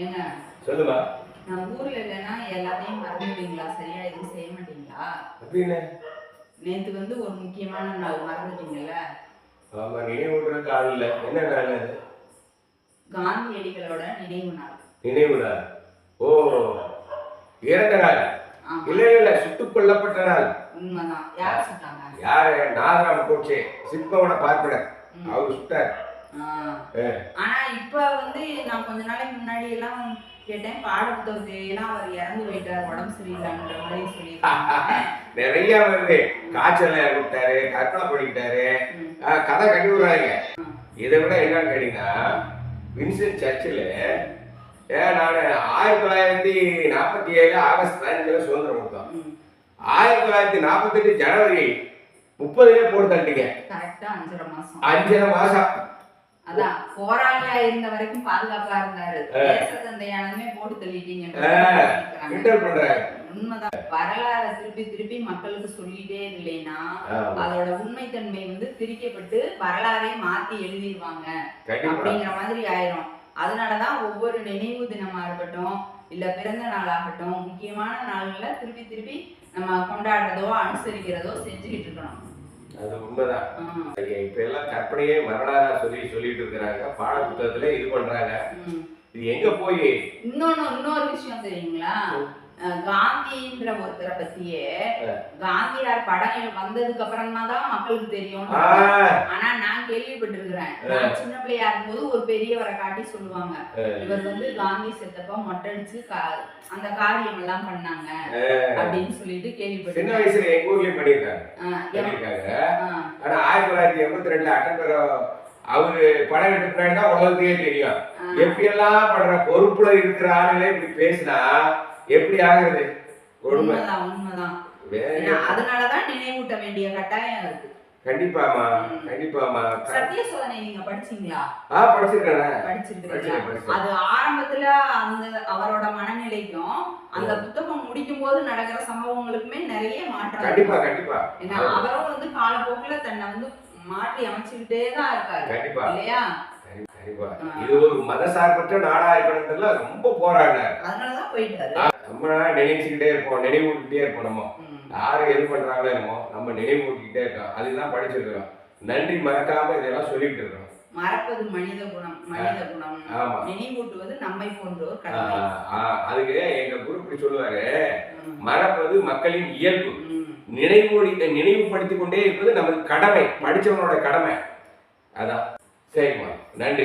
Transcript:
ஏங்க சொல்லுமா? நான் ஊர்ல இல்லைன்னா எல்லாத்தையும் மறந்துடுவீங்களா சரியா எதுவும் செய்ய மாட்டீங்களா? அப்படின்னு நேத்து வந்து ஒரு முக்கியமான நாள் மறந்துட்டீங்கல்ல? ஆமா நினைவுறதுக்கு ஆள் இல்லை. என்ன நாள் அது? காந்தியடிகளோட நினைவு நாள். நினைவு நாள். ஓ இறந்த நாள். இல்ல இல்ல சுட்டுக் கொல்லப்பட்ட நாள். உண்மைதான். யார் சொன்னாங்க யாரு? நாதராம் கோட்சே. சிற்பவன பார்ப்பனர். அவர் சுட்டார். ஆனா இப்ப வந்து நான் கொஞ்ச நாளைக்கு முன்னாடி எல்லாம் கேட்டேன் பாட புத்தகத்தை எல்லாம் அவர் இறந்து போயிட்டார் உடம்பு சரியில்லைன்ற மாதிரி சொல்லியிருக்காங்க. நிறைய வருது. காய்ச்சல் விட்டாரு கற்பனை பண்ணிக்கிட்டாரு. கதை கட்டி விடுறாங்க. இதை விட என்னன்னு கேட்டீங்கன்னா வின்சென்ட் சர்ச்சில் ஏன் நான் ஆயிரத்தி தொள்ளாயிரத்தி நாற்பத்தி ஏழு ஆகஸ்ட் பதினஞ்சில் சுதந்திரம் கொடுத்தோம். ஆயிரத்தி தொள்ளாயிரத்தி நாற்பத்தெட்டு ஜனவரி முப்பதுலேயே போட்டு கரெக்டா அஞ்சரை மாசம். அஞ்சரை மாசம். அதான் போராளியா இருந்த வரைக்கும் பாதுகாப்பா இருந்தாரு. தேச தந்தையானதுமே போட்டு தள்ளிட்டீங்க உண்மைதான். வரலாறை திருப்பி திருப்பி மக்களுக்கு சொல்லிட்டே இல்லைன்னா. அதோட உண்மைத்தன்மை வந்து திரிக்கப்பட்டு வரலாறே மாத்தி எழுதிடுவாங்க அப்படிங்கிற மாதிரி ஆயிரும். அதனாலதான் ஒவ்வொரு நினைவு தினமா இருக்கட்டும் இல்ல பிறந்த நாளாகட்டும் முக்கியமான நாள்ல திருப்பி திருப்பி நம்ம கொண்டாடுறதோ அனுசரிக்கிறதோ செஞ்சுக்கிட்டு இருக்கணும். அது உண்மைதான். இப்ப எல்லாம் கற்பனையே வரலாறா சொல்லி சொல்லிட்டு இருக்கிறாங்க. பாட புத்தகத்துல இது பண்றாங்க. இது எங்க போய்? இன்னொன்னு இன்னொரு விஷயம் தெரியுங்களா? காந்தின்ற ஒருத்தரை பத்தியே காந்தியார் படம் வந்ததுக்கு அப்புறமா தான் மக்களுக்கு தெரியும் ஆனா நான் கேள்விப்பட்டிருக்கிறேன் நான் சின்ன பிள்ளையா இருக்கும்போது ஒரு பெரியவரை காட்டி சொல்லுவாங்க. இவர் வந்து காந்தி செத்தப்ப மொட்டடிச்சு அந்த காரியம் எல்லாம் பண்ணாங்க அப்படின்னு சொல்லிட்டு சின்ன கேள்விப்பட்டிருக்கேன் வயசுல எங்க ஊர்லயும் ஆஹ் ஆனா ஆயிரத்தி தொள்ளாயிரத்தி எண்பத்தி ரெண்டுல அட்டன்பெற அவரு படம் தான் உலகத்தையே தெரியும். எப்படி எல்லாம் பண்ற பொறுப்புல இருக்கிற ஆளுங்களே இப்படி பேசினா எப்படி ஆகுறது? உண்மை. உண்மைதான் உண்மைதான். அதனாலதான் நினைவூட்ட வேண்டிய கட்டாயம் இருக்கு. கண்டிப்பாமா கண்டிப்பாமா சத்திய சோதனை நீங்க படிச்சீங்களா? ஆ படிச்சிருக்கேன். படிச்சிருக்கேன் அது ஆரம்பத்துல அந்த அவரோட மனநிலைக்கும் அந்த புத்தகம் முடிக்கும் போது நடக்கிற சம்பவங்களுக்குமே நிறைய மாற்றம் கண்டிப்பா. கண்டிப்பா. ஏன்னா அவரும் வந்து காலப்போக்குல தன்னை வந்து மாற்றி அமைச்சுக்கிட்டே தான் இருக்காரு. கண்டிப்பா. இல்லையா? இது ஒரு மதசார்பற்ற நாடா இருக்கணுன்றதுல ரொம்ப போராடினார் அதனாலதான் போயிட்டாரு. நம்ம நினைச்சுக்கிட்டே இருப்போம் நினைவூட்டிக்கிட்டே இருப்போம் நம்ம. யாரு எது பண்றாங்களோ என்னமோ நம்ம நினைவூட்டிக்கிட்டே இருக்கோம் அதுதான் படிச்சிருக்கிறோம். நன்றி மறக்காம இதெல்லாம் சொல்லிட்டு இருக்கோம் மறப்பது மனித குணம் மனித குணம். நினைவூட்டுவது நம்மை போன்றோர் அதுக்கு எங்க குரு இப்படி சொல்லுவாரு. ம். மறப்பது மக்களின் இயல்பு. ம். நினைவூடி நினைவுபடுத்திக் கொண்டே இருப்பது நமது கடமை படிச்சவனோட கடமை. அதான். சரிம்மா. நன்றி.